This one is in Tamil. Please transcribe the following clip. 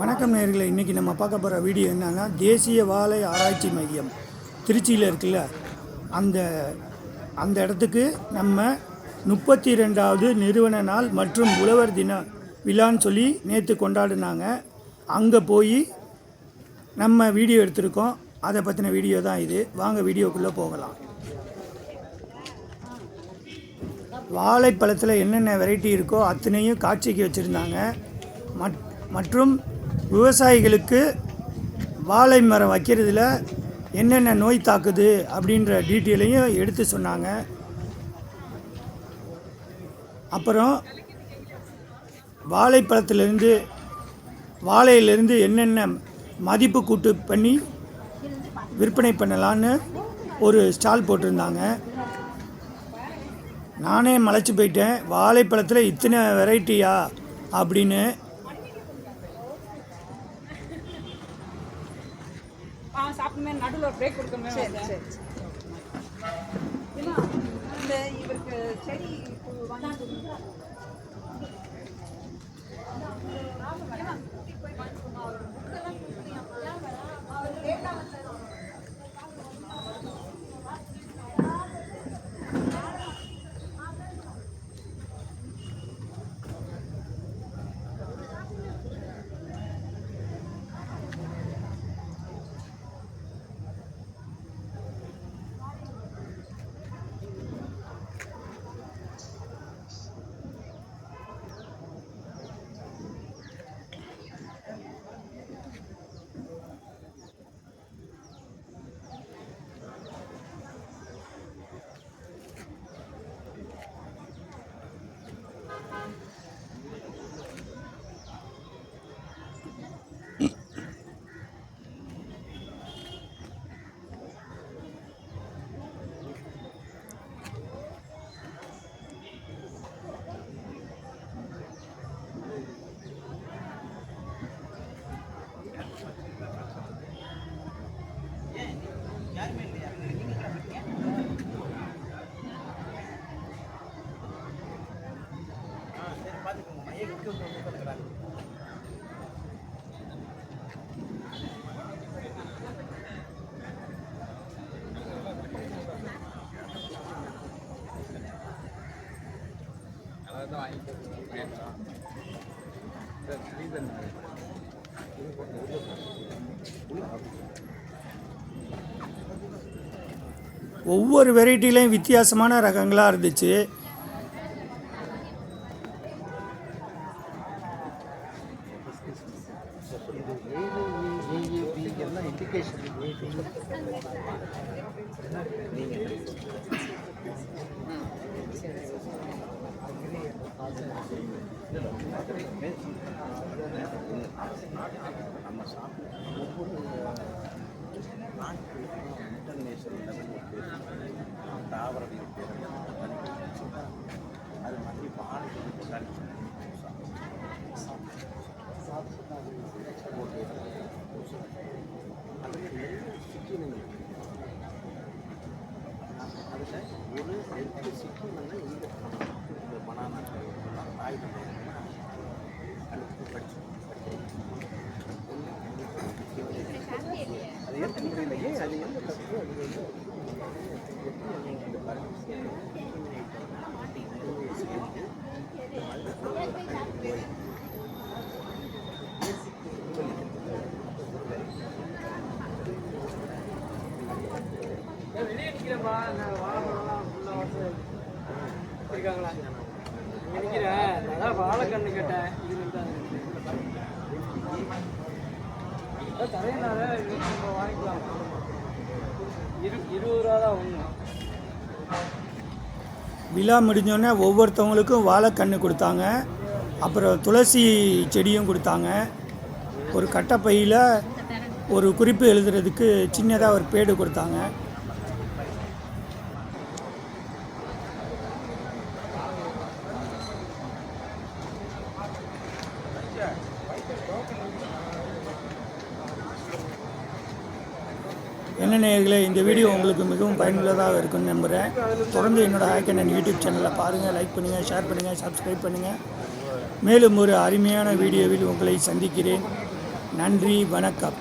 வணக்கம் நேர்களை இன்றைக்கி நம்ம பார்க்க போகிற வீடியோ என்னன்னா தேசிய வாழை ஆராய்ச்சி மையம். திருச்சியில் இருக்குல்ல அந்த அந்த இடத்துக்கு நம்ம முப்பத்தி ரெண்டாவது நிறுவன நாள் மற்றும் உழவர் தின விழான்னு சொல்லி நேற்று கொண்டாடினாங்க. அங்கே போய் நம்ம வீடியோ எடுத்திருக்கோம். அதை பற்றின வீடியோ தான் இது. வாங்க வீடியோக்குள்ளே போகலாம். வாழைப்பழத்தில் என்னென்ன வெரைட்டி இருக்கோ அத்தனையும் காட்சிக்கு வச்சுருந்தாங்க. மட் மற்றும் விவசாயிகளுக்கு வாழை மரம் வைக்கிறதுல என்னென்ன நோய் தாக்குது அப்படின்ற டீட்டெயிலையும் எடுத்து சொன்னாங்க. அப்புறம் வாழைப்பழத்துலேருந்து வாழையிலேருந்து என்னென்ன மதிப்பு கூட்டு பண்ணி விற்பனை பண்ணலான்னு ஒரு ஸ்டால் போட்டிருந்தாங்க. நானே மலைச்சு போயிட்டேன். வாழைப்பழத்தில் இத்தனை வெரைட்டியா அப்படின்னு சாப்பிடுமே நடுவில் ஒரு பிரேக் கொடுக்கணுமே சரி சரி இந்த இவருக்கு செடி இப்போ ஒவ்வொரு வெரைட்டிலையும் வித்தியாசமான ரகங்களாக இருந்துச்சு. நீங்கள் நம்ம சாப்பிட்டு ஒவ்வொரு இன்டர்நேஷனல் லெவலில் தாவரங்கள் பேர் அது மாதிரி வாழைகள் அதில் நிறைய சிக்கினங்கள் ஒரு ரெண்டு சிக்கினங்க இந்த பணம் இந்த பனானா ஆயுத அடுத்து படிச்சு அது ஏற்க முடியலையே அது எந்த தப்பு அது வந்து எப்படி நிற்கிறேன்ப்பா நான் வாழைப்பழம்லாம் ஃபுல்லாக இருக்காங்களா இங்கே நிற்கிறேன் அதான் வாழைக்கண்ணு கேட்டேன் இது நின்றாங்க தரையினால நம்ம வாங்கிக்கலாம். இரு இருபது ரூபா தான் ஒன்று விழா முடிஞ்சோடனே ஒவ்வொருத்தவங்களுக்கும் வாழைக்கன்று கொடுத்தாங்க. அப்புறம் துளசி செடியும் கொடுத்தாங்க. ஒரு கட்டைப்பையில் ஒரு குறிப்பு எழுதுறதுக்கு சின்னதாக ஒரு பேடு கொடுத்தாங்க. என்ன நேர்களே இந்த வீடியோ உங்களுக்கு மிகவும் பயனுள்ளதாக இருக்கும்னு நம்புகிறேன் தொடர்ந்து என்னோட ஹேக்கண்ணன் யூடியூப் சேனலை பாருங்கள் லைக் பண்ணுங்கள் ஷேர் பண்ணுங்கள் சப்ஸ்கிரைப் பண்ணுங்கள் மேலும் ஒரு அருமையான வீடியோவில் உங்களை சந்திக்கிறேன். நன்றி வணக்கம்.